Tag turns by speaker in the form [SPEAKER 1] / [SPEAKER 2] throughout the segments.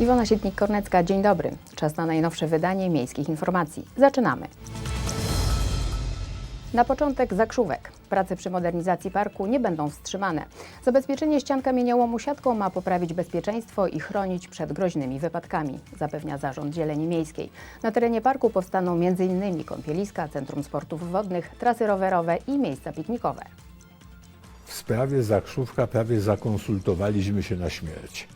[SPEAKER 1] Iwona Sietnik-Kornecka, dzień dobry. Czas na najnowsze wydanie Miejskich Informacji. Zaczynamy. Na początek zakrzówek. Prace przy modernizacji parku nie będą wstrzymane. Zabezpieczenie ścian kamieniołomu siatką ma poprawić bezpieczeństwo i chronić przed groźnymi wypadkami, zapewnia Zarząd Zieleni Miejskiej. Na terenie parku powstaną m.in. kąpieliska, centrum sportów wodnych, trasy rowerowe i miejsca piknikowe.
[SPEAKER 2] W sprawie Zakrzówka prawie zakonsultowaliśmy się na śmierć.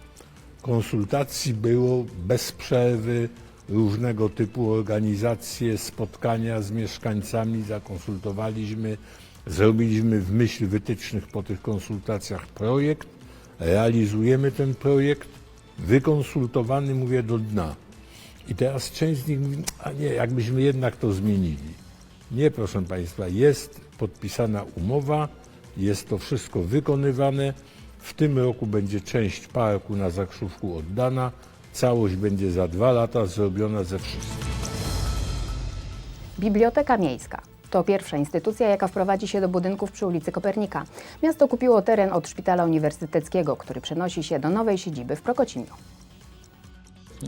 [SPEAKER 2] Konsultacji było bez przerwy, różnego typu organizacje, spotkania z mieszkańcami zakonsultowaliśmy, zrobiliśmy w myśl wytycznych po tych konsultacjach projekt, realizujemy ten projekt, wykonsultowany mówię do dna. I teraz część z nich mówi, a nie, jakbyśmy jednak to zmienili. Nie, proszę Państwa, jest podpisana umowa, jest to wszystko wykonywane. W tym roku będzie część parku na Zakrzówku oddana. Całość będzie za dwa lata zrobiona ze wszystkim.
[SPEAKER 1] Biblioteka Miejska. To pierwsza instytucja, jaka wprowadzi się do budynków przy ulicy Kopernika. Miasto kupiło teren od Szpitala Uniwersyteckiego, który przenosi się do nowej siedziby w Prokocimiu.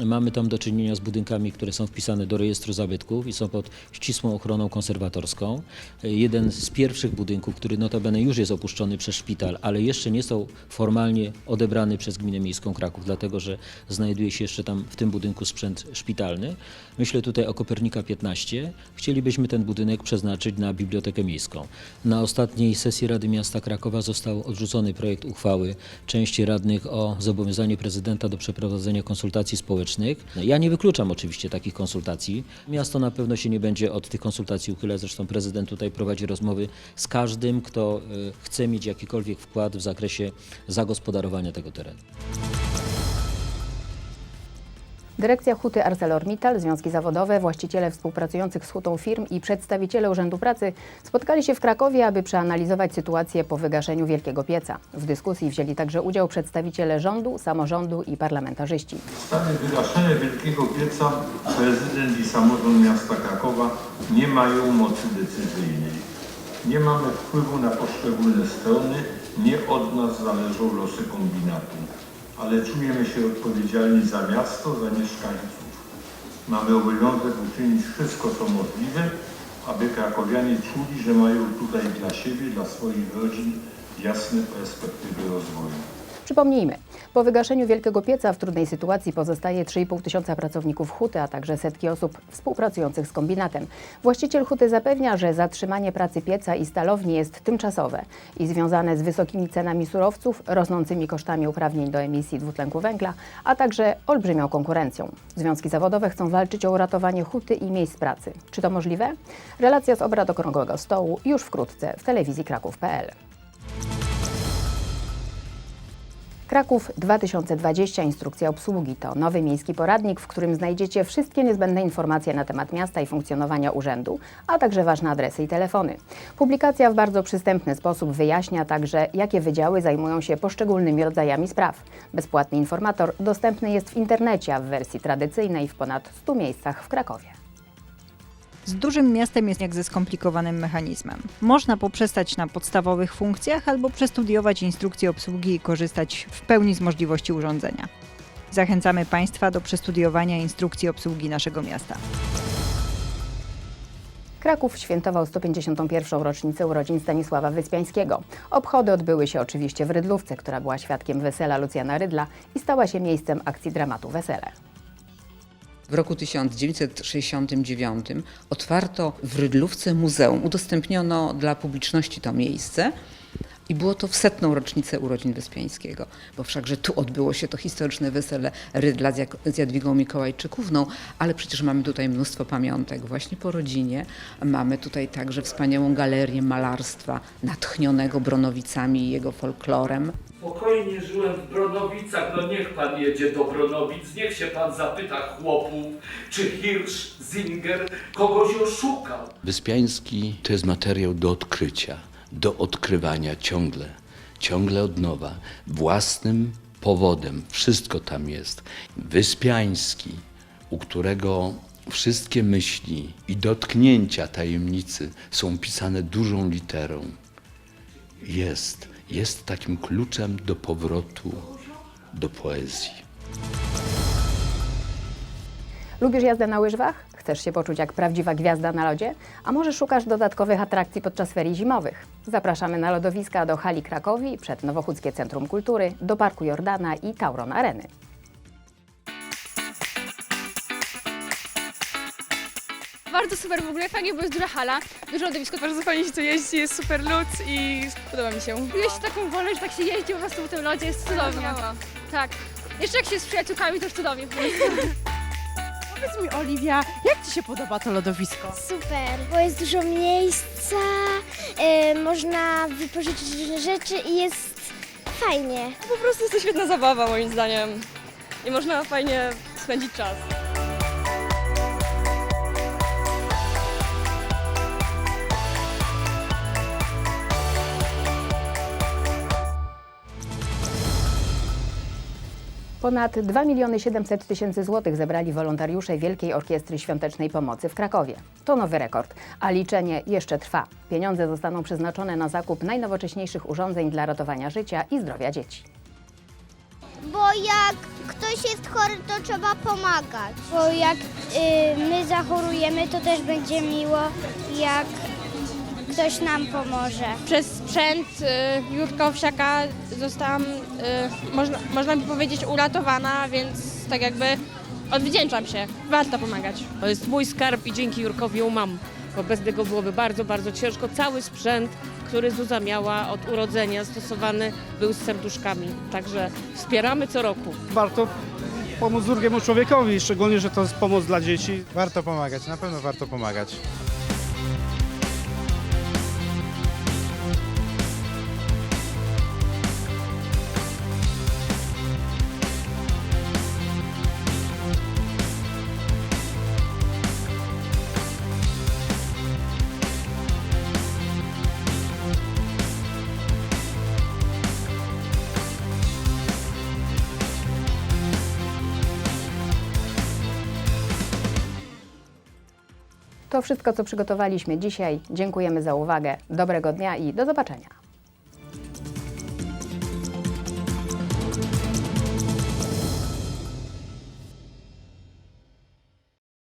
[SPEAKER 3] Mamy tam do czynienia z budynkami, które są wpisane do rejestru zabytków i są pod ścisłą ochroną konserwatorską. Jeden z pierwszych budynków, który notabene już jest opuszczony przez szpital, ale jeszcze nie są formalnie odebrany przez Gminę Miejską Kraków, dlatego że znajduje się jeszcze tam w tym budynku sprzęt szpitalny. Myślę tutaj o Kopernika 15. Chcielibyśmy ten budynek przeznaczyć na bibliotekę miejską. Na ostatniej sesji Rady Miasta Krakowa został odrzucony projekt uchwały części radnych o zobowiązaniu prezydenta do przeprowadzenia konsultacji społecznych. Ja nie wykluczam oczywiście takich konsultacji. Miasto na pewno się nie będzie od tych konsultacji uchylać. Zresztą prezydent tutaj prowadzi rozmowy z każdym, kto y, chce mieć jakikolwiek wkład w zakresie zagospodarowania tego terenu.
[SPEAKER 1] Dyrekcja Huty ArcelorMittal, związki zawodowe, właściciele współpracujących z Hutą firm i przedstawiciele Urzędu Pracy spotkali się w Krakowie, aby przeanalizować sytuację po wygaszeniu Wielkiego Pieca. W dyskusji wzięli także udział przedstawiciele rządu, samorządu i parlamentarzyści.
[SPEAKER 4] W stanie wygaszenia Wielkiego Pieca prezydent i samorząd miasta Krakowa nie mają mocy decyzyjnej. Nie mamy wpływu na poszczególne strony, nie od nas zależą losy kombinatu, ale czujemy się odpowiedzialni za miasto, za mieszkańców. Mamy obowiązek uczynić wszystko, co możliwe, aby krakowianie czuli, że mają tutaj dla siebie, dla swoich rodzin jasne perspektywy rozwoju.
[SPEAKER 1] Przypomnijmy, po wygaszeniu Wielkiego Pieca w trudnej sytuacji pozostaje 3,5 tysiąca pracowników Huty, a także setki osób współpracujących z kombinatem. Właściciel Huty zapewnia, że zatrzymanie pracy pieca i stalowni jest tymczasowe i związane z wysokimi cenami surowców, rosnącymi kosztami uprawnień do emisji dwutlenku węgla, a także olbrzymią konkurencją. Związki zawodowe chcą walczyć o uratowanie Huty i miejsc pracy. Czy to możliwe? Relacja z obrad Okrągłego Stołu już wkrótce w telewizji kraków.pl. Kraków 2020 Instrukcja obsługi to nowy miejski poradnik, w którym znajdziecie wszystkie niezbędne informacje na temat miasta i funkcjonowania urzędu, a także ważne adresy i telefony. Publikacja w bardzo przystępny sposób wyjaśnia także, jakie wydziały zajmują się poszczególnymi rodzajami spraw. Bezpłatny informator dostępny jest w internecie, a w wersji tradycyjnej w ponad 100 miejscach w Krakowie.
[SPEAKER 5] Z dużym miastem jest jak ze skomplikowanym mechanizmem. Można poprzestać na podstawowych funkcjach albo przestudiować instrukcję obsługi i korzystać w pełni z możliwości urządzenia. Zachęcamy Państwa do przestudiowania instrukcji obsługi naszego miasta.
[SPEAKER 1] Kraków świętował 151. rocznicę urodzin Stanisława Wyspiańskiego. Obchody odbyły się oczywiście w Rydlówce, która była świadkiem wesela Lucjana Rydla i stała się miejscem akcji dramatu Wesele.
[SPEAKER 6] W roku 1969 otwarto w Rydlówce muzeum. Udostępniono dla publiczności to miejsce. I było to w setną rocznicę urodzin Wyspiańskiego, bo wszakże tu odbyło się to historyczne wesele Rydla z, Jadwigą Mikołajczykówną, ale przecież mamy tutaj mnóstwo pamiątek właśnie po rodzinie. Mamy tutaj także wspaniałą galerię malarstwa natchnionego Bronowicami i jego folklorem.
[SPEAKER 7] Żyłem w Bronowicach, no niech pan jedzie do Bronowic, niech się pan zapyta chłopów, czy Hirsch, Zinger kogoś oszukał.
[SPEAKER 8] Wyspiański to jest materiał do odkrycia, do odkrywania ciągle, ciągle od nowa, własnym powodem. Wszystko tam jest. Wyspiański, u którego wszystkie myśli i dotknięcia tajemnicy są pisane dużą literą, jest, jest takim kluczem do powrotu do poezji.
[SPEAKER 1] Lubisz jazdę na łyżwach? Chcesz się poczuć jak prawdziwa gwiazda na lodzie? A może szukasz dodatkowych atrakcji podczas ferii zimowych? Zapraszamy na lodowiska do hali Krakowi, przed Nowochódzkie Centrum Kultury, do Parku Jordana i Tauron Areny.
[SPEAKER 9] Bardzo super w ogóle, fajnie, bo jest duża hala, duże lodowisko, bardzo fajnie się tu jeździ, jest super lód i podoba mi się. Się taką wolę, że tak się jeździ po prostu po tym lodzie, jest cudownie. Tak. Jeszcze jak się z przyjaciółkami, to już cudownie.
[SPEAKER 10] Powiedz mi, Oliwia, jak Ci się podoba to lodowisko?
[SPEAKER 11] Super, bo jest dużo miejsca, y, można wypożyczyć różne rzeczy i jest fajnie.
[SPEAKER 9] Po prostu jest to świetna zabawa moim zdaniem i można fajnie spędzić czas.
[SPEAKER 1] Ponad 2 miliony 700 tysięcy złotych zebrali wolontariusze Wielkiej Orkiestry Świątecznej Pomocy w Krakowie. To nowy rekord, a liczenie jeszcze trwa. Pieniądze zostaną przeznaczone na zakup najnowocześniejszych urządzeń dla ratowania życia i zdrowia dzieci.
[SPEAKER 11] Bo jak ktoś jest chory, to trzeba pomagać. Bo jak y, my zachorujemy, to też będzie miło, jak ktoś nam pomoże.
[SPEAKER 9] Przez sprzęt y, Jurka Owsiaka zostałam, y, można, można by powiedzieć, uratowana, więc tak jakby odwdzięczam się. Warto pomagać.
[SPEAKER 12] To jest mój skarb i dzięki Jurkowi ją mam, bo bez niego byłoby bardzo, bardzo ciężko. Cały sprzęt, który Zuza miała od urodzenia stosowany był z serduszkami, także wspieramy co roku.
[SPEAKER 13] Warto pomóc drugiemu człowiekowi, szczególnie, że to jest pomoc dla dzieci.
[SPEAKER 14] Warto pomagać, na pewno warto pomagać.
[SPEAKER 1] To wszystko, co przygotowaliśmy dzisiaj. Dziękujemy za uwagę. Dobrego dnia i do zobaczenia.